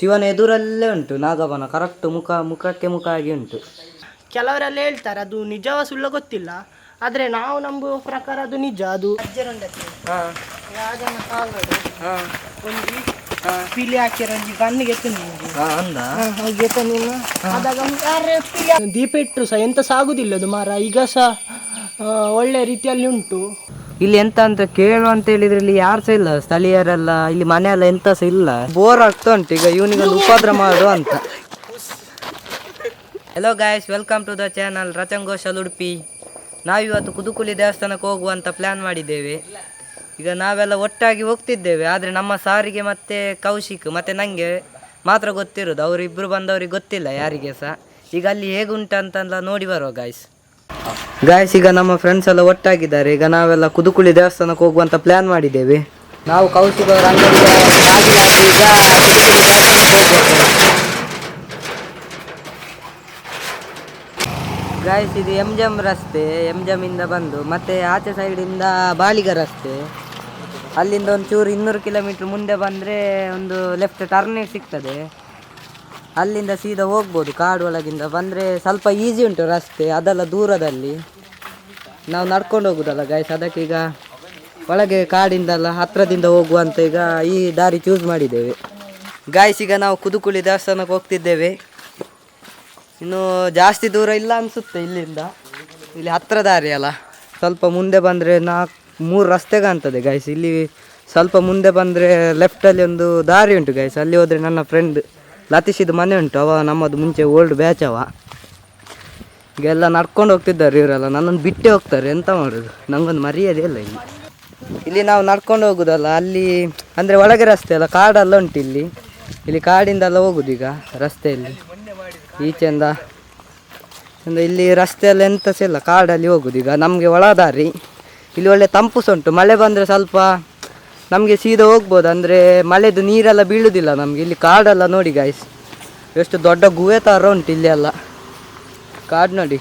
ಶಿವನ ಎದುರಲ್ಲೇ ಉಂಟು ನಾಗಬನ ಕರೆಕ್ಟ್ ಮುಖ ಮುಖಕ್ಕೆ ಮುಖ ಆಗಿ ಉಂಟು. ಕೆಲವರೆಲ್ಲ ಹೇಳ್ತಾರೆ ಅದು ನಿಜವ ಸುಳ್ಳ ಗೊತ್ತಿಲ್ಲ. ಆದರೆ ನಾವು ನಂಬುವ ಪ್ರಕಾರ ಅದು ನಿಜ ಅದು ರಾಜನ ಒಂದು ಪಿಲಿ ಕಣ್ಣಿಗೆ ತಿಂದು ದೀಪ ಇಟ್ಟರು ಸಹ ಎಂತ ಸಾಗುದಿಲ್ಲ ಅದು ಮಾರ ಈಗ ಸಹ ಒಳ್ಳೆ ರೀತಿಯಲ್ಲಿ ಉಂಟು. ಇಲ್ಲಿ ಎಂತ ಅಂತ ಕೇಳು ಅಂತ ಹೇಳಿದ್ರೆ ಇಲ್ಲಿ ಯಾರು ಸಹ ಇಲ್ಲ. ಸ್ಥಳೀಯರೆಲ್ಲ, ಇಲ್ಲಿ ಮನೆ ಎಲ್ಲ ಎಂತ ಸಹ ಇಲ್ಲ. ಬೋರ್ ಆಗ್ತಾ ಉಂಟು. ಈಗ ಇವನಿಗೊಂದು ಉಪದ್ರ ಮಾಡು ಅಂತ. Hello guys welcome to the channel ರಚಂಗೋಶಲ್ Udupi ನಾವಿವತ್ತು ಕುದುಕುಲಿ ದೇವಸ್ಥಾನಕ್ಕೆ ಹೋಗುವಂತ ಪ್ಲಾನ್ ಮಾಡಿದ್ದೇವೆ. ಈಗ ನಾವೆಲ್ಲ ಒಟ್ಟಾಗಿ ಹೋಗ್ತಿದ್ದೇವೆ. ಆದರೆ ನಮ್ಮ ಸಾರಿಗೆ ಮತ್ತೆ ಕೌಶಿಕ್, ಮತ್ತೆ ನನಗೆ ಮಾತ್ರ ಗೊತ್ತಿರೋದು ಅವರಿಬ್ಬರು ಬಂದವ್ರಿಗೆ ಗೊತ್ತಿಲ್ಲ ಯಾರಿಗೆ ಸಹ. ಈಗ ಅಲ್ಲಿ ಹೇಗುಂಟಂತೆಲ್ಲ ನೋಡಿ ಬರುವ ಗಾಯ್ಸ್ ಗಾಯ್ಸ್ ಈಗ ನಮ್ಮ ಫ್ರೆಂಡ್ಸ್ ಎಲ್ಲ ಒಟ್ಟಾಗಿದ್ದಾರೆ. ಈಗ ನಾವೆಲ್ಲ ಕುದುಕುಳಿ ದೇವಸ್ಥಾನಕ್ಕೆ ಹೋಗುವಂತ ಪ್ಲಾನ್ ಮಾಡಿದ್ದೇವೆ. ನಾವು ಕೌಶಿಕ ಗಾಯಸ್ ಇದು ಎಂ ಜಮ್ ರಸ್ತೆ. ಎಂ ಜಮ್ ಇಂದ ಬಂದು ಮತ್ತೆ ಆಚೆ ಸೈಡಿಂದ ಬಾಳಿಗ ರಸ್ತೆ. ಅಲ್ಲಿಂದ ಒಂದು ಚೂರು ಇನ್ನೂರು ಕಿಲೋಮೀಟರ್ ಮುಂದೆ ಬಂದ್ರೆ ಒಂದು ಲೆಫ್ಟ್ ಟರ್ನ್ ಸಿಗ್ತದೆ. ಅಲ್ಲಿಂದ ಸೀದಾ ಹೋಗ್ಬೋದು, ಕಾಡು ಒಳಗಿಂದ. ಬಂದರೆ ಸ್ವಲ್ಪ ಈಸಿ ಉಂಟು ರಸ್ತೆ, ಅದೆಲ್ಲ ದೂರದಲ್ಲಿ. ನಾವು ನಡ್ಕೊಂಡು ಹೋಗುದಲ್ಲ ಗಾಯ್ಸ್ ಅದಕ್ಕೀಗ ಒಳಗೆ ಕಾಡಿಂದಲ್ಲ ಹತ್ತಿರದಿಂದ ಹೋಗುವಂತ ಈಗ ಈ ದಾರಿ ಚೂಸ್ ಮಾಡಿದ್ದೇವೆ. ಗಾಯ್ಸ್ ಈಗ ನಾವು ಕುದುಕುಳಿ ದೇವಸ್ಥಾನಕ್ಕೆ ಹೋಗ್ತಿದ್ದೇವೆ. ಇನ್ನು ಜಾಸ್ತಿ ದೂರ ಇಲ್ಲ ಅನಿಸುತ್ತೆ ಇಲ್ಲಿಂದ. ಇಲ್ಲಿ ಹತ್ತಿರ ದಾರಿ ಅಲ್ಲ. ಸ್ವಲ್ಪ ಮುಂದೆ ಬಂದರೆ ನಾಲ್ಕು ಮೂರು ರಸ್ತೆ ಕಾಣ್ತದೆ ಗೈಸ್ ಇಲ್ಲಿ ಸ್ವಲ್ಪ ಮುಂದೆ ಬಂದರೆ ಲೆಫ್ಟಲ್ಲಿ ಒಂದು ದಾರಿ ಉಂಟು ಗಾಯ್ಸ್ ಅಲ್ಲಿ ಹೋದರೆ ನನ್ನ ಫ್ರೆಂಡ್ ಲತೀಶಿದು ಮನೆ ಉಂಟು, ಅವ ನಮ್ಮದು ಮುಂಚೆ ಓಲ್ಡ್ ಬ್ಯಾಚ್ ಅವ. ಈಗ ಎಲ್ಲ ನಡ್ಕೊಂಡು ಹೋಗ್ತಿದ್ದಾರೆ ಇವರೆಲ್ಲ, ನನ್ನನ್ನು ಬಿಟ್ಟೇ ಹೋಗ್ತಾರೆ, ಎಂತ ಮಾಡೋದು? ನಂಗೊಂದು ಮರ್ಯಾದೆ ಇಲ್ಲ ಇಲ್ಲಿ. ಇಲ್ಲಿ ನಾವು ನಡ್ಕೊಂಡು ಹೋಗುದಲ್ಲ, ಅಲ್ಲಿ ಅಂದರೆ ಒಳಗೆ ರಸ್ತೆ ಅಲ್ಲ, ಕಾಡೆಲ್ಲ ಉಂಟು ಇಲ್ಲಿ. ಇಲ್ಲಿ ಕಾಡಿಂದೆಲ್ಲ ಹೋಗುದು ಈಗ, ರಸ್ತೆಯಲ್ಲಿ. ಈಚೆಯಿಂದ, ಅಂದ್ರೆ ಇಲ್ಲಿ ರಸ್ತೆಯಲ್ಲಿ ಎಂತ ಸಹ ಇಲ್ಲ, ಕಾಡಲ್ಲಿ ಹೋಗುದು ಈಗ, ನಮಗೆ ಒಳದಾರಿ. ಇಲ್ಲಿ ಒಳ್ಳೆ ತಂಪು ಸಹ ಉಂಟು, ಮಳೆ ಬಂದರೆ ಸ್ವಲ್ಪ ನಮಗೆ ಸೀದಾ ಹೋಗ್ಬೋದು, ಅಂದರೆ ಮಳೆದು ನೀರೆಲ್ಲ ಬೀಳುವುದಿಲ್ಲ ನಮಗೆ. ಇಲ್ಲಿ ಕಾಡೆಲ್ಲ ನೋಡಿ ಗಾಯ್ಸ್ ಎಷ್ಟು ದೊಡ್ಡ ಗುಹೆ ಥರ ಉಂಟು ಇಲ್ಲಿ ಎಲ್ಲ. ಕಾಡು ನೋಡಿ.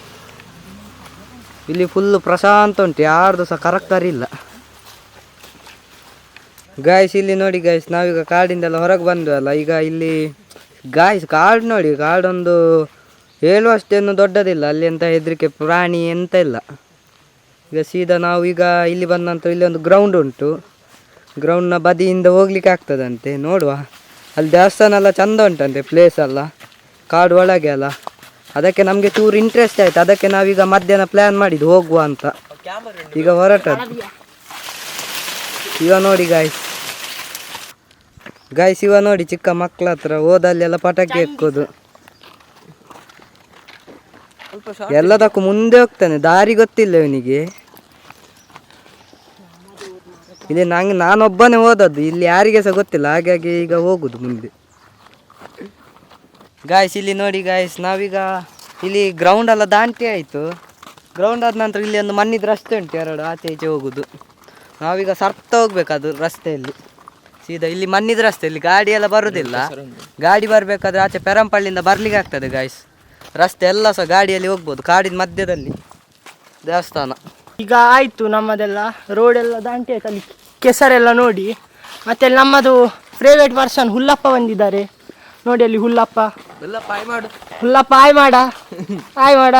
ಇಲ್ಲಿ ಫುಲ್ಲು ಪ್ರಶಾಂತ ಉಂಟು, ಯಾರ್ದು ಸಹ ಕರೆಕ್ಟರಿ ಇಲ್ಲ. ಗಾಯ್ಸ್ ಇಲ್ಲಿ ನೋಡಿ ಗಾಯ್ಸ್ ನಾವೀಗ ಕಾಡಿಂದೆಲ್ಲ ಹೊರಗೆ ಬಂದ್ವಲ್ಲ ಈಗ ಇಲ್ಲಿ ಗಾಯ್ಸ್ ಕಾಡು ನೋಡಿ, ಕಾಡೊಂದು ಹೇಳುವಷ್ಟೇನು ದೊಡ್ಡದಿಲ್ಲ. ಅಲ್ಲಿ ಎಂತ ಹೆದರಿಕೆ, ಪ್ರಾಣಿ ಎಂತ ಇಲ್ಲ. ಈಗ ಸೀದಾ ನಾವು ಈಗ ಇಲ್ಲಿ ಬಂದಂಥ ಇಲ್ಲಿ ಒಂದು ಗ್ರೌಂಡ್ ಉಂಟು. ಗ್ರೌಂಡ್ನ ಬದಿಯಿಂದ ಹೋಗ್ಲಿಕ್ಕೆ ಆಗ್ತದಂತೆ. ನೋಡುವ. ಅಲ್ಲಿ ದೇವಸ್ಥಾನ ಎಲ್ಲ ಚಂದ ಉಂಟಂತೆ ಪ್ಲೇಸ್ ಎಲ್ಲ. ಕಾಡು ಒಳಗೆ ಅಲ್ಲ ಅದಕ್ಕೆ ನಮಗೆ ಚೂರು ಇಂಟ್ರೆಸ್ಟ್ ಆಯ್ತು. ಅದಕ್ಕೆ ನಾವೀಗ ಮಧ್ಯಾಹ್ನ ಪ್ಲ್ಯಾನ್ ಮಾಡಿದ್ದು ಹೋಗುವ ಅಂತ. ಈಗ ಹೊರಟದ್ದು. ಇವ ನೋಡಿ ಗಾಯ್ಸ್ ಗಾಯ್ಸ್ ಇವ ನೋಡಿ ಚಿಕ್ಕ ಮಕ್ಕಳ ಹತ್ರ. ಹೋದಲ್ಲೆಲ್ಲ ಪಟಾಕಿ ಎಕ್ಕೋದು. ಎಲ್ಲದಕ್ಕೂ ಮುಂದೆ ಹೋಗ್ತಾನೆ. ದಾರಿ ಗೊತ್ತಿಲ್ಲ ಇವನಿಗೆ. ಇಲ್ಲಿ ನಂಗೆ ನಾನೊಬ್ಬನೇ ಹೋದದ್ದು. ಇಲ್ಲಿ ಯಾರಿಗೆ ಸಹ ಗೊತ್ತಿಲ್ಲ. ಹಾಗಾಗಿ ಈಗ ಹೋಗುದು ಮುಂದೆ. ಗಾಯ್ಸ್ ಇಲ್ಲಿ ನೋಡಿ ಗಾಯ್ಸ್ ನಾವೀಗ ಇಲ್ಲಿ ಗ್ರೌಂಡ್ ಎಲ್ಲ ದಾಂಟಿ ಆಯಿತು. ಗ್ರೌಂಡ್ ಆದ ನಂತರ ಇಲ್ಲಿ ಒಂದು ಮಣ್ಣಿದ ರಸ್ತೆ ಉಂಟು. ಎರಡು ಆಚೆ ಈಚೆ ಹೋಗುದು. ನಾವೀಗ ಸರ್ತ ಹೋಗ್ಬೇಕು ಅದು ರಸ್ತೆಯಲ್ಲಿ. ಸೀದಾ ಇಲ್ಲಿ ಮಣ್ಣಿದ ರಸ್ತೆ. ಇಲ್ಲಿ ಗಾಡಿ ಎಲ್ಲ ಬರುದಿಲ್ಲ. ಗಾಡಿ ಬರಬೇಕಾದ್ರೆ ಆಚೆ ಪೆರಂಪಳ್ಳಿಯಿಂದ ಬರ್ಲಿಕ್ಕೆ ಆಗ್ತದೆ ಗಾಯ್ಸ್ ರಸ್ತೆ ಎಲ್ಲ ಸಹ ಗಾಡಿಯಲ್ಲಿ ಹೋಗ್ಬೋದು. ಕಾಡಿನ ಮಧ್ಯದಲ್ಲಿ. ದೇವಸ್ಥಾನ. ಈಗ ಆಯಿತು ನಮ್ಮದೆಲ್ಲ. ರೋಡೆಲ್ಲ ದಾಂಟಿ ಆಯ್ತು ಅಲ್ಲಿ. ಕೆಸರೆಲ್ಲ ನೋಡಿ ಮತ್ತೆ ನಮ್ಮದು ಪ್ರೈವೇಟ್ ಪರ್ಸನ್ ಹುಲ್ಲಪ್ಪ ಬಂದಿದ್ದಾರೆ. ನೋಡಿ ಅಲ್ಲಿ ಹುಲ್ಲಪ್ಪ. ಹುಲ್ಲಪ್ಪ ಆಯ್ ಮಾಡ. ಆಯ್ ಮಾಡ.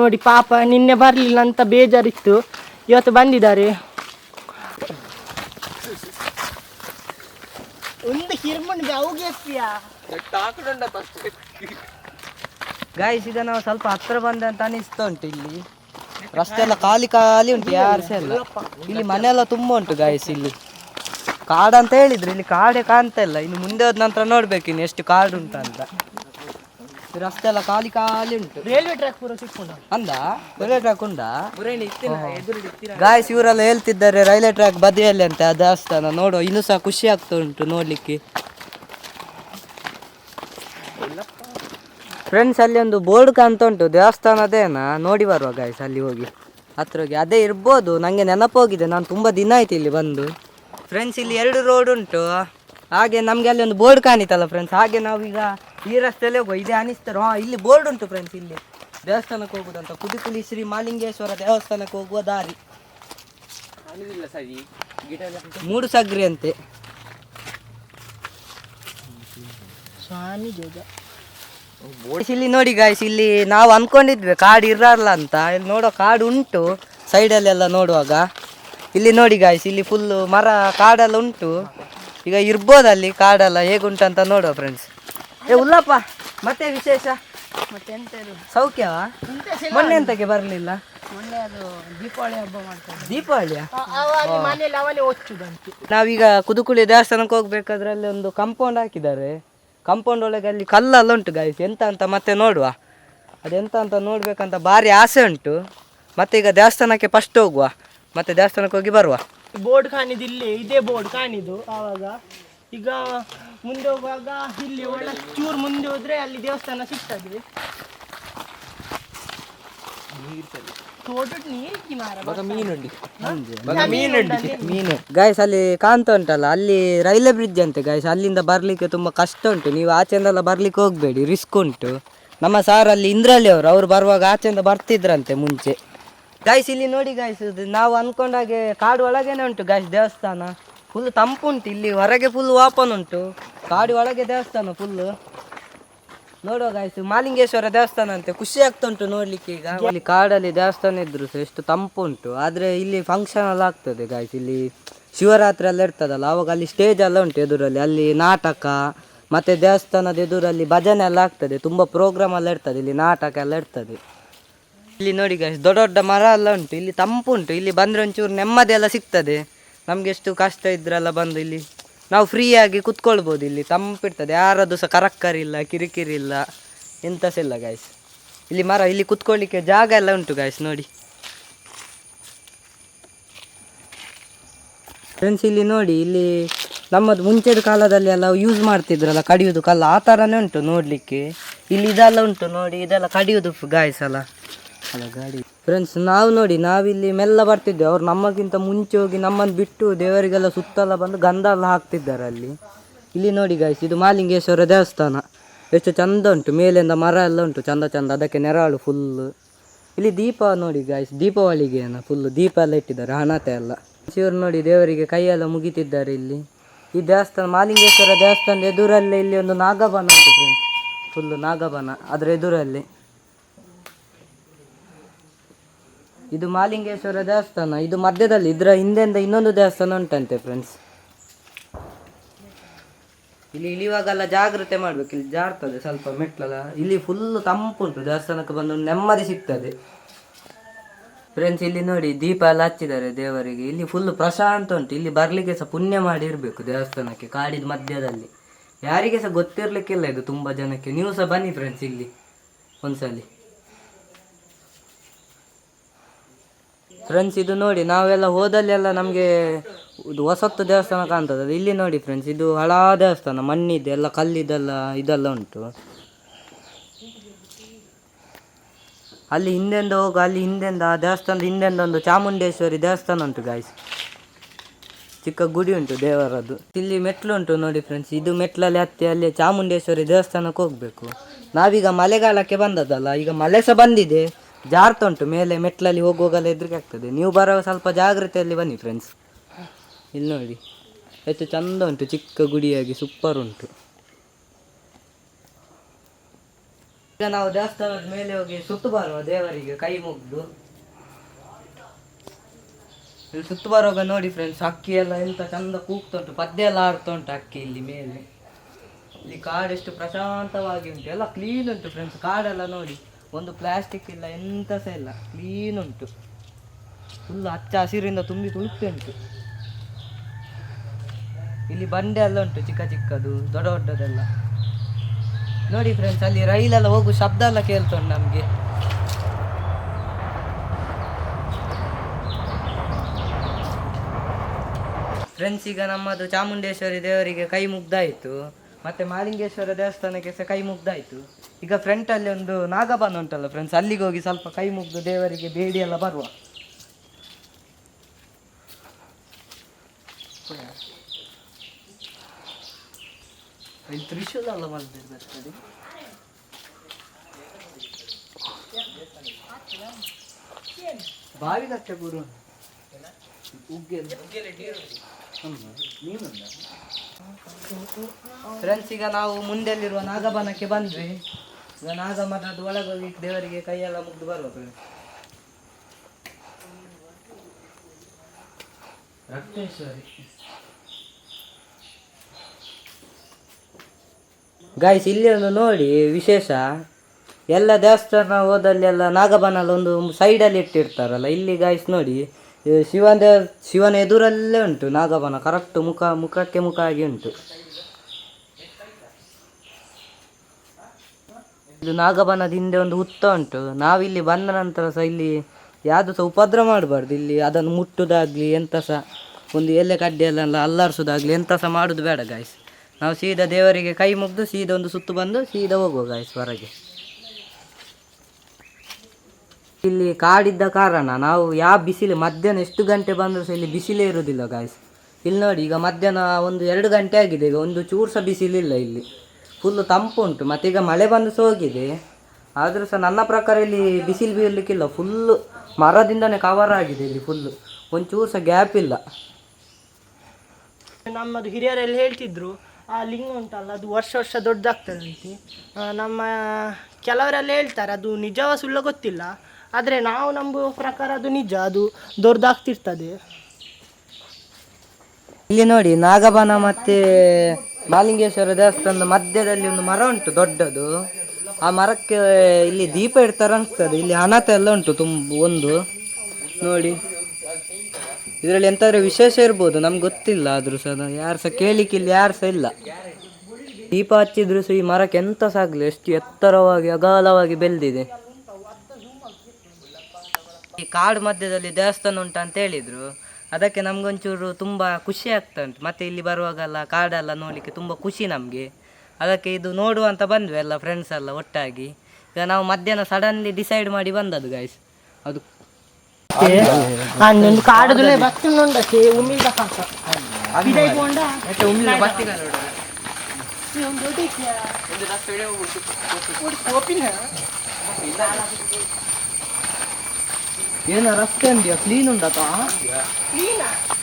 ನೋಡಿ ಪಾಪ ನಿನ್ನೆ ಬರಲಿಲ್ಲ ಅಂತ ಬೇಜಾರಿತ್ತು. ಇವತ್ತು ಬಂದಿದ್ದಾರೆ. ಗಾಯಿಸಿದ ನಾವು ಸ್ವಲ್ಪ ಹತ್ರ ಬಂದಂತ ಅಂತ ಅನಿಸ್ತಾ ಉಂಟು ಇಲ್ಲಿ. ರಸ್ತೆ ಎಲ್ಲ ಖಾಲಿ ಖಾಲಿ ಉಂಟು ಯಾರು ಸಹ ಇಲ್ಲ. ಇಲ್ಲಿ ಮನೆ ಎಲ್ಲ ತುಂಬ ಉಂಟು ಗಾಯಸ್ ಇಲ್ಲಿ. ಕಾಡು ಅಂತ ಹೇಳಿದ್ರು ಇಲ್ಲಿ ಕಾಡೇ ಕಾಣ್ತಾ ಇಲ್ಲ. ಇನ್ನು ಮುಂದೆ ಹೋದ ನಂತರ ನೋಡ್ಬೇಕು ಇನ್ನು ಎಷ್ಟು ಕಾಡು ಉಂಟು ಅಂತ. ರಸ್ತೆ ಎಲ್ಲ ಖಾಲಿ ಖಾಲಿ ಉಂಟು. ರೈಲ್ವೆ ಟ್ರ್ಯಾಕ್ ಅಂದ? ರೈಲ್ವೆ ಟ್ರ್ಯಾಕ್ ಉಂಟಾ? ಗಾಯಸ್ ಇವರೆಲ್ಲ ಹೇಳ್ತಿದ್ದಾರೆ ರೈಲ್ವೆ ಟ್ರ್ಯಾಕ್ ಬದಿಯಲ್ಲಿ ಅಂತ ದೇವಸ್ಥಾನ ನೋಡುವ ಇನ್ನೂ ಸಹ ಖುಷಿ ಆಗ್ತಾ ಉಂಟು ನೋಡ್ಲಿಕ್ಕೆ. ಫ್ರೆಂಡ್ಸ್ ಅಲ್ಲಿ ಒಂದು ಬೋರ್ಡ್ ಕಾಣ್ತಾ ಉಂಟು ದೇವಸ್ಥಾನದೇನಾ ನೋಡಿ ಬರುವ ಗಾಯ್ಸ್ ಅಲ್ಲಿ ಹೋಗಿ. ಹತ್ರ ಹೋಗಿ ಅದೇ ಇರ್ಬೋದು ನನಗೆ ನೆನಪೋಗಿದೆ ನಾನು ತುಂಬ ದಿನ ಆಯ್ತು ಇಲ್ಲಿ ಬಂದು. ಫ್ರೆಂಡ್ಸ್ ಇಲ್ಲಿ ಎರಡು ರೋಡ್ ಉಂಟು. ಹಾಗೆ ನಮಗೆ ಅಲ್ಲಿ ಒಂದು ಬೋರ್ಡ್ ಕಾಣಿತಲ್ಲ ಫ್ರೆಂಡ್ಸ್ ಹಾಗೆ ನಾವೀಗ ಈ ರಸ್ತೆಯಲ್ಲಿ ಹೋಗುವ. ಇದೇ ಅನಿಸ್ತಾರೆ. ಹಾಂ, ಇಲ್ಲಿ ಬೋರ್ಡ್ ಉಂಟು ಫ್ರೆಂಡ್ಸ್ ಇಲ್ಲಿ. ದೇವಸ್ಥಾನಕ್ಕೆ ಹೋಗುದಂತ. ಕುದಿಕುಲಿ ಶ್ರೀ ಮಾಲಿಂಗೇಶ್ವರ ದೇವಸ್ಥಾನಕ್ಕೆ ಹೋಗುವ ದಾರಿ. ಮೂಡು ಸಗ್ರಿ ಅಂತೆ. ಸ್ವಾಮಿ ಜೋಗ. Guys, ಇಲ್ಲಿ ನೋಡಿ ಗಾಯ್ಸ್ ಇಲ್ಲಿ ನಾವು ಅನ್ಕೊಂಡಿದ್ವಿ ಕಾಡು ಇರಲ್ಲ ಅಂತ. ಇಲ್ಲಿ ನೋಡೋ ಕಾಡು ಉಂಟು ಸೈಡಲ್ಲೆಲ್ಲ ನೋಡುವಾಗ. ಇಲ್ಲಿ ನೋಡಿ ಗಾಯ್ಸ್ ಇಲ್ಲಿ ಫುಲ್ಲು ಮರ ಕಾಡೆಲ್ಲ ಉಂಟು. ಈಗ ಇರ್ಬೋದು ಅಲ್ಲಿ ಕಾಡೆಲ್ಲ ಹೇಗುಂಟು ಅಂತ ನೋಡುವ ಫ್ರೆಂಡ್ಸ್ ಏ ಉಲ್ಲಪ್ಪ ಮತ್ತೆ ವಿಶೇಷ? ಮತ್ತೆ ಎಂತ ಇದು ಸೌಖ್ಯವಾ? ಮೊನ್ನೆ ಎಂತಕ್ಕೆ ಬರಲಿಲ್ಲ? ಮೊನ್ನೆ ಅದು ದೀಪಾವಳಿ ಹಬ್ಬ ಮಾಡ್ತಾರೆ ದೀಪಾವಳಿಯ? ನಾವೀಗ ಕುದುಕುಳಿ ದೇವಸ್ಥಾನಕ್ಕೆ ಹೋಗ್ಬೇಕಾದ್ರೆ ಅಲ್ಲಿ ಒಂದು ಕಾಂಪೌಂಡ್ ಹಾಕಿದ್ದಾರೆ. ಕಂಪೌಂಡ್ ಒಳಗೆ ಅಲ್ಲಿ ಕಲ್ಲೆಲ್ಲ ಉಂಟು ಗಾಯ್ಸ್ ಎಂತ ಅಂತ ಮತ್ತೆ ನೋಡುವ. ಅದೆಂತ ಅಂತ ನೋಡ್ಬೇಕಂತ ಭಾರಿ ಆಸೆ ಉಂಟು. ಮತ್ತೆ ಈಗ ದೇವಸ್ಥಾನಕ್ಕೆ ಫಸ್ಟ್ ಹೋಗುವ. ಮತ್ತೆ ದೇವಸ್ಥಾನಕ್ಕೆ ಹೋಗಿ ಬರುವ. ಬೋರ್ಡ್ ಕಾಣಿದ್ದು ಇಲ್ಲಿ ಇದೇ ಬೋರ್ಡ್ ಕಾಣಿದ್ದು ಆವಾಗ. ಈಗ ಮುಂದೆ ಹೋಗುವಾಗ ಇಲ್ಲಿ ಒಳ್ಳೆ ಚೂರು ಮುಂದೆ ಹೋದ್ರೆ ಅಲ್ಲಿ ದೇವಸ್ಥಾನ ಸಿಗ್ತದೆ. ತೋಟ ನೀರು ಮಾರ ಮೀನು ಗಾಯ್ಸ್ ಅಲ್ಲಿ ಕಾಣ್ತಾ ಉಂಟಲ್ಲ ಅಲ್ಲಿ ರೈಲ್ವೆ ಬ್ರಿಡ್ಜ್ ಅಂತೆ ಗಾಯ್ಸ್ ಅಲ್ಲಿಂದ ಬರ್ಲಿಕ್ಕೆ ತುಂಬಾ ಕಷ್ಟ ಉಂಟು. ನೀವು ಆಚೆಯಿಂದೆಲ್ಲ ಬರ್ಲಿಕ್ಕೆ ಹೋಗ್ಬೇಡಿ ರಿಸ್ಕ್ ಉಂಟು. ನಮ್ಮ ಸಾರ್ ಅಲ್ಲಿ ಇಂದ್ರಲಿ ಅವರು ಅವ್ರು ಬರುವಾಗ ಆಚೆಯಿಂದ ಬರ್ತಿದ್ರಂತೆ ಮುಂಚೆ. ಗಾಯ್ಸ್ ಇಲ್ಲಿ ನೋಡಿ ಗಾಯ್ಸ್ ನಾವು ಅನ್ಕೊಂಡಾಗೆ ಕಾಡು ಒಳಗೇನೆ ಉಂಟು ಗಾಯ್ಸ್ ದೇವಸ್ಥಾನ. ಫುಲ್ ತಂಪುಂಟು ಇಲ್ಲಿ ಹೊರಗೆ ಫುಲ್ ಓಪನ್ ಉಂಟು. ಕಾಡು ಒಳಗೆ ದೇವಸ್ಥಾನ ಫುಲ್ಲು ನೋಡುವ ಗಾಯ್ಸ್ ಮಾಲಿಂಗೇಶ್ವರ ದೇವಸ್ಥಾನ ಅಂತೆ. ಖುಷಿ ಆಗ್ತಾ ನೋಡ್ಲಿಕ್ಕೆ ಈಗ. ಇಲ್ಲಿ ಕಾಡಲ್ಲಿ ದೇವಸ್ಥಾನ ಇದ್ರು ಸಹ ಎಷ್ಟು ತಂಪು ಉಂಟು ಆದ್ರೆ ಇಲ್ಲಿ ಫಂಕ್ಷನ್ ಎಲ್ಲ ಆಗ್ತದೆ ಗಾಯ್ಸ್ ಇಲ್ಲಿ ಶಿವರಾತ್ರಿ ಎಲ್ಲ ಇರ್ತದಲ್ಲ, ಅವಾಗ ಅಲ್ಲಿ ಸ್ಟೇಜ್ ಎಲ್ಲ ಉಂಟು ಎದುರಲ್ಲಿ. ಅಲ್ಲಿ ನಾಟಕ, ಮತ್ತೆ ದೇವಸ್ಥಾನದ ಎದುರಲ್ಲಿ ಭಜನೆ ಎಲ್ಲ ಆಗ್ತದೆ. ತುಂಬಾ ಪ್ರೋಗ್ರಾಮ್ ಎಲ್ಲ ಇರ್ತದೆ, ಇಲ್ಲಿ ನಾಟಕ ಎಲ್ಲ ಇರ್ತದೆ. ಇಲ್ಲಿ ನೋಡಿ ಗಾಯ್ಸ್ ದೊಡ್ಡ ದೊಡ್ಡ ಮರ ಎಲ್ಲ ಉಂಟು. ಇಲ್ಲಿ ತಂಪು ಉಂಟು ಇಲ್ಲಿ ಬಂದ್ರೆ ಒಂಚೂರು ನೆಮ್ಮದಿ ಎಲ್ಲ ಸಿಗ್ತದೆ. ನಮ್ಗೆ ಎಷ್ಟು ಕಷ್ಟ ಇದ್ರೆಲ್ಲ ಬಂದು ಇಲ್ಲಿ ನಾವು ಫ್ರೀಯಾಗಿ ಕುತ್ಕೊಳ್ಬೋದು ಇಲ್ಲಿ. ತಂಪಿರ್ತದೆ ಯಾರದ್ದು ಸಹ ಕರಕ್ಕರಿ ಇಲ್ಲ, ಕಿರಿಕಿರಿ ಇಲ್ಲ ಎಂಥ ಸಹ ಇಲ್ಲ ಗಾಯ್ಸ್ ಇಲ್ಲಿ ಮರ, ಇಲ್ಲಿ ಕುತ್ಕೊಳ್ಳಿಕ್ಕೆ ಜಾಗ ಎಲ್ಲ ಉಂಟು ಗಾಯ್ಸ್ ನೋಡಿ. ಫ್ರೆಂಡ್ಸ್ ಇಲ್ಲಿ ನೋಡಿ, ಇಲ್ಲಿ ನಮ್ಮದು ಮುಂಚೆದ ಕಾಲದಲ್ಲಿ ಎಲ್ಲ ಯೂಸ್ ಮಾಡ್ತಿದ್ರಲ್ಲ, ಕಡಿಯೋದು ಕಲ್ಲ, ಆ ಥರನೇ ಉಂಟು ನೋಡಲಿಕ್ಕೆ. ಇಲ್ಲಿ ಇದೆಲ್ಲ ಉಂಟು ನೋಡಿ, ಇದೆಲ್ಲ ಕಡಿಯೋದು ಗಾಯ್ಸ್ ಅಲ್ಲ. ಅಲ್ಲ, ಗಾಡಿ. ಫ್ರೆಂಡ್ಸ್ ನಾವು ನೋಡಿ ನಾವಿಲ್ಲಿ ಮೆಲ್ಲ ಬರ್ತಿದ್ದೆ ಅವ್ರು ನಮಗಿಂತ ಮುಂಚೆ ಹೋಗಿ ನಮ್ಮನ್ನು ಬಿಟ್ಟು ದೇವರಿಗೆಲ್ಲ ಸುತ್ತಲ್ಲ ಬಂದು ಗಂಧ ಎಲ್ಲ ಹಾಕ್ತಿದ್ದಾರೆ ಅಲ್ಲಿ. ಇಲ್ಲಿ ನೋಡಿ ಗಾಯ್ಸ್ ಇದು ಮಾಲಿಂಗೇಶ್ವರ ದೇವಸ್ಥಾನ. ಎಷ್ಟು ಚಂದ ಉಂಟು, ಮೇಲಿಂದ ಮರ ಎಲ್ಲ ಉಂಟು, ಚಂದ ಚಂದ. ಅದಕ್ಕೆ ನೆರಳು ಫುಲ್ಲು ಇಲ್ಲಿ ದೀಪ ನೋಡಿ ಗಾಯ್ಸ್ ದೀಪಾವಳಿಗೆ ಫುಲ್ ದೀಪ ಎಲ್ಲ ಇಟ್ಟಿದ್ದಾರೆ, ಹಣತೆ ಎಲ್ಲ. ಇವರು ನೋಡಿ ದೇವರಿಗೆ ಕೈಯೆಲ್ಲ ಮುಗಿತಿದ್ದಾರೆ ಇಲ್ಲಿ. ಈ ದೇವಸ್ಥಾನ, ಮಾಲಿಂಗೇಶ್ವರ ದೇವಸ್ಥಾನದ ಎದುರಲ್ಲೇ ಇಲ್ಲಿ ಒಂದು ನಾಗಬನ ಉಂಟು ಫ್ರೆಂಡ್ಸ್ ಫುಲ್ಲು ನಾಗಬನ, ಅದರ ಎದುರಲ್ಲಿ. ಇದು ಮಾಲಿಂಗೇಶ್ವರ ದೇವಸ್ಥಾನ. ಇದು ಮಧ್ಯದಲ್ಲಿ, ಇದರ ಹಿಂದೆಯಿಂದ ಇನ್ನೊಂದು ದೇವಸ್ಥಾನ ಉಂಟಂತೆ ಫ್ರೆಂಡ್ಸ್ ಇಲ್ಲಿ ಇಳಿಯುವಾಗೆಲ್ಲ ಜಾಗ್ರತೆ ಮಾಡ್ಬೇಕು. ಇಲ್ಲಿ ಜಾರ್ತದೆ ಸ್ವಲ್ಪ ಮೆಟ್ಲಲ್ಲ. ಇಲ್ಲಿ ಫುಲ್ ತಂಪುಂಟು ದೇವಸ್ಥಾನಕ್ಕೆ ಬಂದು ನೆಮ್ಮದಿ ಸಿಗ್ತದೆ. ಫ್ರೆಂಡ್ಸ್ ಇಲ್ಲಿ ನೋಡಿ ದೀಪ ಎಲ್ಲ ಹಚ್ಚಿದ್ದಾರೆ ದೇವರಿಗೆ. ಇಲ್ಲಿ ಫುಲ್ ಪ್ರಶಾಂತ ಉಂಟು. ಇಲ್ಲಿ ಬರಲಿಕ್ಕೆ ಸಹ ಪುಣ್ಯ ಮಾಡಿ ಇರಬೇಕು ದೇವಸ್ಥಾನಕ್ಕೆ, ಕಾಡಿದ ಮಧ್ಯದಲ್ಲಿ. ಯಾರಿಗೆ ಸಹ ಗೊತ್ತಿರಲಿಕ್ಕಿಲ್ಲ ಇದು ತುಂಬಾ ಜನಕ್ಕೆ. ನೀವು ಸಹ ಬನ್ನಿ ಫ್ರೆಂಡ್ಸ್ ಇಲ್ಲಿ ಒಂದ್ಸಲಿ. ಫ್ರೆಂಡ್ಸ್ ಇದು ನೋಡಿ, ನಾವೆಲ್ಲ ಹೋದಲ್ಲೆಲ್ಲ ನಮಗೆ ಇದು ಹೊಸತ್ತು ದೇವಸ್ಥಾನ ಕಾಣ್ತದೆ ಇಲ್ಲಿ ನೋಡಿ ಫ್ರೆಂಡ್ಸ್ ಇದು ಹಳ ದೇವಸ್ಥಾನ ಮಣ್ಣಿದೆ ಎಲ್ಲ ಕಲ್ಲಿದೆಲ್ಲ ಇದೆಲ್ಲ ಉಂಟು. ಅಲ್ಲಿ ಹಿಂದೆಂದ ಹೋಗು, ಅಲ್ಲಿ ಹಿಂದೆಂದ, ಆ ದೇವಸ್ಥಾನದ ಹಿಂದೆಂದ ಒಂದು ಚಾಮುಂಡೇಶ್ವರಿ ದೇವಸ್ಥಾನ ಉಂಟು ಗಾಯ್ಸ್ ಚಿಕ್ಕ ಗುಡಿ ಉಂಟು ದೇವರದ್ದು. ಇಲ್ಲಿ ಮೆಟ್ಲು ಉಂಟು ನೋಡಿ ಫ್ರೆಂಡ್ಸ್ ಇದು ಮೆಟ್ಲಲ್ಲಿ ಹತ್ತಿ ಅಲ್ಲಿ ಚಾಮುಂಡೇಶ್ವರಿ ದೇವಸ್ಥಾನಕ್ಕೆ ಹೋಗ್ಬೇಕು. ನಾವೀಗ ಮಳೆಗಾಲಕ್ಕೆ ಬಂದದ್ದಲ್ಲ, ಈಗ ಮಳೆ ಸಹ ಬಂದಿದೆ. ಜಾರ್ತ ಉಂಟು. ಮೇಲೆ ಮೆಟ್ಲಲ್ಲಿ ಹೋಗುವಾಗಲ್ಲ ಹೆದ್ರಿಕೆ ಆಗ್ತದೆ. ನೀವು ಬರೋ ಸ್ವಲ್ಪ ಜಾಗ್ರತೆಯಲ್ಲಿ ಬನ್ನಿ ಫ್ರೆಂಡ್ಸ್ ಇಲ್ಲಿ ನೋಡಿ. ಹೆಚ್ಚು ಚಂದ ಉಂಟು. ಚಿಕ್ಕ ಗುಡಿಯಾಗಿ ಸೂಪರ್ ಉಂಟು. ಈಗ ನಾವು ದೇವಸ್ಥಾನದ ಮೇಲೆ ಹೋಗಿ ಸುತ್ತು ಬರುವ ದೇವರಿಗೆ ಕೈ ಮುಗ್ದು. ಇಲ್ಲಿ ಸುತ್ತು ಬರುವಾಗ ನೋಡಿ ಫ್ರೆಂಡ್ಸ್ ಅಕ್ಕಿ ಎಲ್ಲ ಎಂತ ಚಂದ ಕೂಗ್ತಾ ಉಂಟು. ಪದ್ಯ ಎಲ್ಲ ಆಡ್ತಾ ಉಂಟು ಅಕ್ಕಿ ಇಲ್ಲಿ ಮೇಲೆ. ಇಲ್ಲಿ ಕಾಡೆಷ್ಟು ಪ್ರಶಾಂತವಾಗಿ ಉಂಟು. ಎಲ್ಲ ಕ್ಲೀನ್ ಉಂಟು ಫ್ರೆಂಡ್ಸ್ ಕಾಡೆಲ್ಲ ನೋಡಿ. ಒಂದು ಪ್ಲಾಸ್ಟಿಕ್ ಇಲ್ಲ ಎಂತ ಸಹ ಇಲ್ಲ. ಕ್ಲೀನ್ ಉಂಟು. ಫುಲ್ ಹಚ್ಚ ಹಸಿರಿಂದ ತುಂಬಿ ತುಳುಕ್ತಿ ಉಂಟು. ಇಲ್ಲಿ ಬಂಡೆ ಎಲ್ಲ ಉಂಟು, ಚಿಕ್ಕ ಚಿಕ್ಕದು, ದೊಡ್ಡ ದೊಡ್ಡದೆಲ್ಲ. ನೋಡಿ ಫ್ರೆಂಡ್ಸ್ ಅಲ್ಲಿ ರೈಲೆಲ್ಲ ಹೋಗು ಶಬ್ದ ಎಲ್ಲ ಕೇಳ್ತೋಣ ಉಂಟು ನಮಗೆ. ಫ್ರೆಂಡ್ಸ್ ಈಗ ನಮ್ಮದು ಚಾಮುಂಡೇಶ್ವರಿ ದೇವರಿಗೆ ಕೈ ಮುಗ್ದಾಯಿತು. ಮತ್ತೆ ಮಾಲಿಂಗೇಶ್ವರ ದೇವಸ್ಥಾನಕ್ಕೆ ಸಹ ಕೈ ಮುಗ್ದಾಯಿತು. ಈಗ ಫ್ರಂಟ್ ಅಲ್ಲಿ ಒಂದು ನಾಗಬಾನ ಉಂಟಲ್ಲ ಫ್ರೆಂಡ್ಸ್ ಅಲ್ಲಿಗೆ ಹೋಗಿ ಸ್ವಲ್ಪ ಕೈ ಮುಗ್ದು ದೇವರಿಗೆ ಬೇಡಿ ಎಲ್ಲ ಬರುವ. ಇಲ್ಲಿ ತ್ರಿಶೂಲ ಮಾಡ್ತಿರ್ಬೇಕು ಬಾವಿ ಗುರು. ಉಗ್ಗೆ ಫ್ರೆಂಡ್ಸ್ ಈಗ ನಾವು ಮುಂದೆಲ್ಲಿರುವ ನಾಗಬನಕ್ಕೆ ಬಂದ್ವಿ. ಈಗ ನಾಗಮನದ ಒಳಗೆ ಹೋಗಿ ದೇವರಿಗೆ ಕೈಯೆಲ್ಲ ಮುಗ್ದು ಬರುವ ಫ್ರೆಂಡ್ಸ್ ರಕ್ತೇಶ್ವರಿ. ಗಾಯ್ಸ್ ಇಲ್ಲಿ ಒಂದು ನೋಡಿ ವಿಶೇಷ. ಎಲ್ಲ ದೇವಸ್ಥಾನ ಹೋದಲ್ಲೆಲ್ಲ ನಾಗಬನಲ್ಲಿ ಒಂದು ಸೈಡಲ್ಲಿ ಇಟ್ಟಿರ್ತಾರಲ್ಲ ಇಲ್ಲಿ ಗಾಯ್ಸ್ ನೋಡಿ. ಶಿವನ ಶಿವನ ಎದುರಲ್ಲೇ ಉಂಟು ನಾಗಬನ ಕರೆಕ್ಟ್ ಮುಖ, ಮುಖಕ್ಕೆ ಮುಖ ಆಗಿ ಉಂಟು. ಇದು ನಾಗಬನದಿಂದ ಒಂದು ಹುತ್ತ ಉಂಟು. ನಾವಿಲ್ಲಿ ಬಂದ ನಂತರ ಸಹ ಇಲ್ಲಿ ಯಾವುದು ಸಹ ಉಪದ್ರ ಮಾಡಬಾರ್ದು. ಇಲ್ಲಿ ಅದನ್ನು ಮುಟ್ಟುದಾಗ್ಲಿ, ಎಂತ ಸಹ, ಒಂದು ಎಲೆ ಕಡ್ಡಿ ಎಲ್ಲ ಅಲ್ಲಾಡ್ಸೋದಾಗ್ಲಿ ಎಂತ ಸಹ ಮಾಡೋದು ಬೇಡ ಗಾಯ್ಸ್ ನಾವು ಸೀದಾ ದೇವರಿಗೆ ಕೈ ಮುಗಿದು ಸೀದಾ ಒಂದು ಸುತ್ತು ಬಂದು ಸೀದಾ ಹೋಗುವ ಗಾಯ್ಸ್ ಹೊರಗೆ. ಇಲ್ಲಿ ಕಾಡಿದ್ದ ಕಾರಣ ನಾವು ಯಾವ ಬಿಸಿಲು ಮಧ್ಯಾಹ್ನ ಎಷ್ಟು ಗಂಟೆ ಬಂದರೂ ಸಹ ಇಲ್ಲಿ ಬಿಸಿಲೇ ಇರುವುದಿಲ್ಲ ಗಾಯ್ಸ್ ಇಲ್ಲಿ ನೋಡಿ, ಈಗ ಮಧ್ಯಾಹ್ನ ಒಂದು ಎರಡು ಗಂಟೆ ಆಗಿದೆ, ಈಗ ಒಂದು ಚೂರು ಸಹ ಬಿಸಿಲಿಲ್ಲ ಇಲ್ಲಿ. ಫುಲ್ಲು ತಂಪು ಉಂಟು, ಮತ್ತು ಈಗ ಮಳೆ ಬಂದು ಸಹ ಹೋಗಿದೆ. ಆದರೂ ಸಹ ನನ್ನ ಪ್ರಕಾರ ಇಲ್ಲಿ ಬಿಸಿಲು ಬೀಳಲಿಕ್ಕಿಲ್ಲ ಫುಲ್ಲು ಮರದಿಂದನೇ ಕವರ್ ಆಗಿದೆ ಇಲ್ಲಿ ಫುಲ್ಲು ಒಂಚೂರು ಸಹ ಗ್ಯಾಪ್ ಇಲ್ಲ. ನಮ್ಮದು ಹಿರಿಯರೆಲ್ಲ ಹೇಳ್ತಿದ್ರು, ಆ ಲಿಂಗ ಉಂಟಲ್ಲ, ಅದು ವರ್ಷ ವರ್ಷ ದೊಡ್ಡದಾಗ್ತದಂತೆ ನಮ್ಮ ಕೆಲವರೆಲ್ಲ ಹೇಳ್ತಾರೆ, ಅದು ನಿಜವ ಸುಳ್ಳ ಗೊತ್ತಿಲ್ಲ. ಆದರೆ ನಾವು ನಂಬುವ ಪ್ರಕಾರ ಅದು ನಿಜ, ಅದು ದೊಡ್ಡದಾಗ್ತಿರ್ತದೆ. ಇಲ್ಲಿ ನೋಡಿ ನಾಗಬನ ಮತ್ತೆ ಮಾಲಿಂಗೇಶ್ವರ ದೇವಸ್ಥಾನದ ಮಧ್ಯದಲ್ಲಿ ಒಂದು ಮರ ಉಂಟು, ದೊಡ್ಡದು. ಆ ಮರಕ್ಕೆ ಇಲ್ಲಿ ದೀಪ ಇಡ್ತಾರೆ ಅನ್ಸ್ತದೆ ಇಲ್ಲಿ ಅನಾಥ ಎಲ್ಲ ಉಂಟು ತುಂಬ, ಒಂದು. ನೋಡಿ. ಇದರಲ್ಲಿ ಎಂತಾದ್ರೂ ವಿಶೇಷ ಇರ್ಬೋದು, ನಮ್ಗೆ ಗೊತ್ತಿಲ್ಲ ಆದರೂ ಸಹ. ಯಾರು ಸಹ ಕೇಳಿಕ್ಕೆ ಇಲ್ಲಿ ಯಾರು ಸಹ ಇಲ್ಲ. ದೀಪ ಹಚ್ಚಿದ್ರು ಸಹ ಈ ಮರಕ್ಕೆ ಎಂತ ಸಹ ಆಗ್ಲಿ ಎಷ್ಟು ಎತ್ತರವಾಗಿ, ಅಗಾಲವಾಗಿ ಬೆಳೆದಿದೆ. ಈ ಕಾಡು ಮಧ್ಯದಲ್ಲಿ ದೇವಸ್ಥಾನ ಉಂಟು ಅಂತ ಹೇಳಿದ್ರು. ಅದಕ್ಕೆ ನಮ್ಗೊಂಚೂರು ತುಂಬ ಖುಷಿ ಆಗ್ತಾ ಉಂಟು ಮತ್ತೆ ಇಲ್ಲಿ ಬರುವಾಗೆಲ್ಲ ಕಾಡೆಲ್ಲ ನೋಡಲಿಕ್ಕೆ ತುಂಬ ಖುಷಿ ನಮಗೆ. ಅದಕ್ಕೆ ಇದು ನೋಡುವ ಅಂತ ಬಂದ್ವಿ ಎಲ್ಲ ಫ್ರೆಂಡ್ಸ್ ಎಲ್ಲ ಒಟ್ಟಾಗಿ. ಈಗ ನಾವು ಮಧ್ಯಾಹ್ನ ಸಡನ್ಲಿ ಡಿಸೈಡ್ ಮಾಡಿ ಬಂದದ್ದು ಗೈಸ್ ಅದು ಒಂದು ಕಾಡದಲ್ಲೇ ಬರ್ತುಂಡಕ್ಕೆ ಉಮ್ಮಿದ ಕಾಕ ಇದೇ ಬೋಂಡ ಓಪಿನ ಏನೋ ರಸ್ತೆ ಅಂದ್ಯಾ? ಕ್ಲೀನ್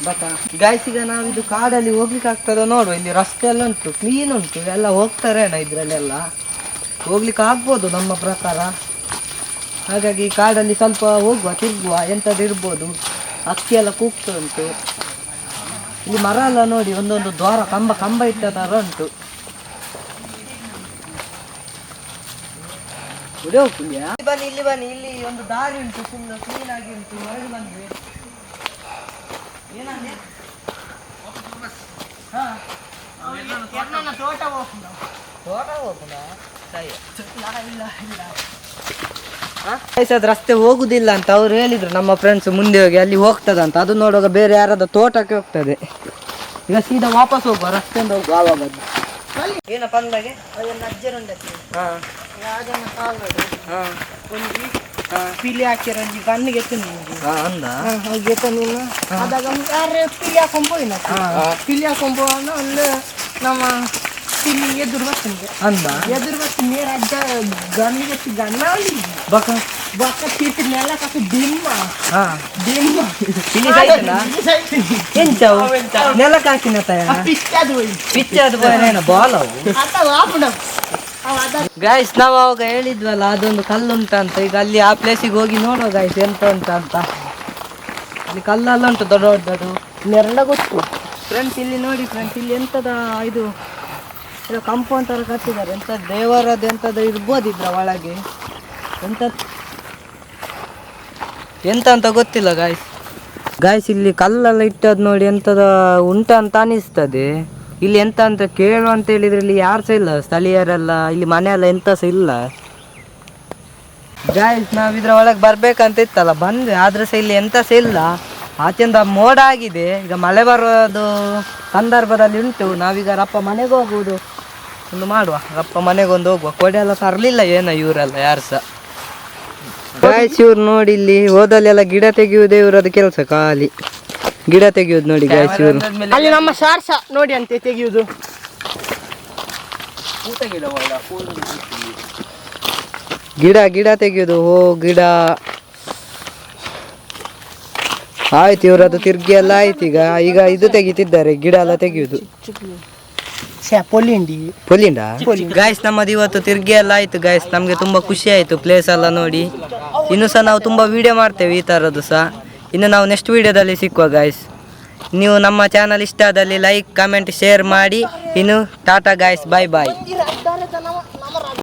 ಬಟ್ ಗಾಯ್ಸ್ ಈಗ ನಾವಿದು ಕಾಡಲ್ಲಿ ಹೋಗ್ಲಿಕ್ಕೆ ಆಗ್ತದ ನೋಡುವ. ಇಲ್ಲಿ ರಸ್ತೆ ಎಲ್ಲ ಉಂಟು ಕ್ಲೀನ್ ಉಂಟು. ಎಲ್ಲ ಹೋಗ್ತಾರೆ ಅಣ್ಣ ಇದ್ರಲ್ಲೆಲ್ಲ. ಹೋಗ್ಲಿಕ್ಕೆ ಆಗ್ಬೋದು ನಮ್ಮ ಪ್ರಕಾರ. ಹಾಗಾಗಿ ಕಾಡಲ್ಲಿ ಸ್ವಲ್ಪ ಹೋಗುವ, ತಿರುಗುವ, ಎಂಥದ್ದು ಇರ್ಬೋದು. ಅಕ್ಕಿ ಎಲ್ಲ ಕೂಗ್ತಾ ಉಂಟು ಇಲ್ಲಿ ಮರ ಎಲ್ಲ ನೋಡಿ, ಒಂದೊಂದು ದ್ವಾರ, ಕಂಬ ಕಂಬ ಇಟ್ಟ ಥರ ಉಂಟು. ಇಲ್ಲಿ ಬನ್ನಿ ಇಲ್ಲಿ ಬನ್ನಿ ಇಲ್ಲಿ ಒಂದು ದಾರಿ ಉಂಟು ಸುಮ್ಮನೆ ಕ್ಲೀನ್ ಆಗಿ ಉಂಟು ಹೊರಗೆ ಬಂದ್ವಿ. ಏನಂದ್ರೆ ತೋಟ ಹೋಗೋಣ ತೋಟ ಹೋಗುದ ಅದು ರಸ್ತೆ ಹೋಗುದಿಲ್ಲ ಅಂತ ಅವ್ರು ಹೇಳಿದ್ರು ನಮ್ಮ ಫ್ರೆಂಡ್ಸ್ ಮುಂದೆ ಹೋಗಿ ಅಲ್ಲಿ ಹೋಗ್ತದಂತ ಅದು ನೋಡುವಾಗ ಬೇರೆ ಯಾರಾದ ತೋಟಕ್ಕೆ ಹೋಗ್ತದೆ. ಈಗ ಸೀದಾ ವಾಪಸ್ ಹೋಗುವ ರಸ್ತೆಯಿಂದ ಹೋಗುವ ಆವಾಗ. ಏನಪ್ಪ ಅಂದಾಗೆ? ಅದನ್ನ ಅಜ್ಜರುಂಡಕ್ಕೆ ಹಾ. ಪಿಲಿ ಹಾಕಿರಂಜಿ ಬಣ್ಣ ಎತ್ತು ನಿಮಗೆ ಹಾ ಅಂದ? ನೀನು. ಅದಾಗ ಯಾರು ಪಿಲಿ ಹಾಕೊಂಡ್ ಹೋಯ್ನ ಪಿಲಿ ಹಾಕೊಂಡ್ ಹೋಗೋಣ ಅಲ್ಲಿ ನಮ್ಮ ಪಿಲಿ ಎದುರು ಬರ್ತೀನಿ ಅಂದ? ಎದುರು ಬರ್ತೀನಿ ಅಜ್ಜ ಗಣ್ಣಿಗೆ ಎತ್ತಿ ಗಣ್ಣ ಅಲ್ಲಿ ಬಕ ಬಕ್ಕ ತೀರ್ತಿ ನೆಲ ಕಾಕ ದಿಮ್ಮ ಇಲ್ಲಿ ಸೈತಲ್ಲ ಎಂಚವು? ನೆಲಕ್ಕೆ ಹಾಕಿನ ತಯ ಪಿಚ್ಚದು ಪಿಚ್ಚ ಅದು ಏನ ಬಾಲ್ ಅವು ಅಥವಾ ಗಾಯ್ಸ್ ನಾವು ಅವಾಗ ಹೇಳಿದ್ವಲ್ಲ ಅದೊಂದು ಕಲ್ಲು ಉಂಟಂತ ಈಗ ಅಲ್ಲಿ ಆ ಪ್ಲೇಸಿಗೆ ಹೋಗಿ ನೋಡುವ ಗಾಯ್ಸ್ ಎಂತ ಉಂಟ ಅಂತ ಅಲ್ಲಿ ಕಲ್ಲೆಲ್ಲ ಉಂಟು ದೊಡ್ಡ ದೊಡ್ಡದು. ನೆರಳ ಗೊತ್ತು. ಫ್ರೆಂಡ್ಸ್ ಇಲ್ಲಿ ನೋಡಿ ಫ್ರೆಂಡ್ಸ್ ಇಲ್ಲಿ ಎಂತದ ಇದು? ಕಂಪು ಕಂಪೌಂಡ್ ಥರ ಕಟ್ಟಿದ್ದಾರೆ. ಎಂತ ದೇವರದ್ದು ಎಂತದ ಇರ್ಬೋದು ಇದ್ರ ಒಳಗೆ? ಎಂತ ಎಂತ ಅಂತ ಗೊತ್ತಿಲ್ಲ ಗಾಯ್ಸ್ ಗಾಯ್ಸ್ ಇಲ್ಲಿ ಕಲ್ಲೆಲ್ಲ ಇಟ್ಟದ್ ನೋಡಿ ಎಂತದ ಉಂಟ ಅಂತ ಅನಿಸ್ತದೆ. ಇಲ್ಲಿ ಎಂತ ಅಂತ ಕೇಳು ಅಂತ ಹೇಳಿದ್ರೆ ಇಲ್ಲಿ ಯಾರು ಸಹ ಇಲ್ಲ. ಸ್ಥಳೀಯರೆಲ್ಲ, ಇಲ್ಲಿ ಮನೆ ಎಲ್ಲ ಎಂತ ಸಹ ಇಲ್ಲ. ಗಾಯ್ಸ್ ನಾವು ಇದ್ರ ಒಳಗೆ ಬರ್ಬೇಕಂತ ಇತ್ತಲ್ಲ, ಬಂದ್ವಿ. ಆದ್ರೆ ಸಹ ಇಲ್ಲಿ ಎಂತ ಸಹ ಇಲ್ಲ. ಆಚೆಯಿಂದ ಮೋಡ ಆಗಿದೆ. ಈಗ ಮಳೆ ಬರೋದು ಸಂದರ್ಭದಲ್ಲಿ ಉಂಟು. ನಾವೀಗ ರಪ್ಪ ಮನೆಗೆ ಹೋಗುವುದು. ಒಂದು ಮಾಡುವ. ರಪ್ಪ ಮನೆಗೆ ಒಂದು ಹೋಗುವ. ಕೊಡೆ ಎಲ್ಲ ತರಲಿಲ್ಲ ಏನೋ ಇವರೆಲ್ಲ, ಯಾರು ಸಹ. ಗಾಯ್ಸ್ ಇವ್ರು ನೋಡಿ ಇಲ್ಲಿ ಹೋದಲ್ಲೆಲ್ಲ ಗಿಡ ತೆಗೆಯುವುದೇ, ಇವರದ್ದು ಕೆಲಸ ಖಾಲಿ. ಗಿಡ ತೆಗೆಯುದು ನೋಡಿ ಗಾಯ್ಸ್ ಇವರು. ಅಲ್ಲಿ ನಮ್ಮ ಸಾರ್ಸ ನೋಡಿ ಅಂತೆ ತೆಗೆಯುವುದು. ಗಿಡ ಗಿಡ ತೆಗೆಯುದು ಓ ಗಿಡ. ಆಯ್ತು ಇವ್ರದ್ದು ತಿರ್ಗಿ ಎಲ್ಲ ಆಯ್ತು ಈಗ. ಈಗ ಇದು ತೆಗಿತಿದ್ದಾರೆ ಗಿಡ ಎಲ್ಲ ತೆಗೆಯುದು ಪೊಲಿಂಡಿ ಗಾಯ್ಸ್ ನಮ್ಮದು ಇವತ್ತು ತಿರ್ಗಿ ಎಲ್ಲ ಆಯ್ತು ಗಾಯ್ಸ್ ನಮಗೆ ತುಂಬಾ ಖುಷಿ ಆಯ್ತು ಪ್ಲೇಸ್ ಎಲ್ಲ ನೋಡಿ. ಇನ್ನು ಸಹ ನಾವು ತುಂಬಾ ವಿಡಿಯೋ ಮಾಡ್ತೇವೆ ಈ ತರದ್ದು ಸಹ. ಇನ್ನು ನಾವು ನೆಕ್ಸ್ಟ್ ವೀಡಿಯೋದಲ್ಲಿ ಸಿಕ್ಕುವ ಗಾಯ್ಸ್ ನೀವು ನಮ್ಮ ಚಾನಲ್ ಇಷ್ಟ ಆದಲ್ಲಿ ಲೈಕ್ ಕಮೆಂಟ್ ಶೇರ್ ಮಾಡಿ. ಇನ್ನು ಟಾಟಾ ಗಾಯ್ಸ್ ಬಾಯ್ ಬಾಯ್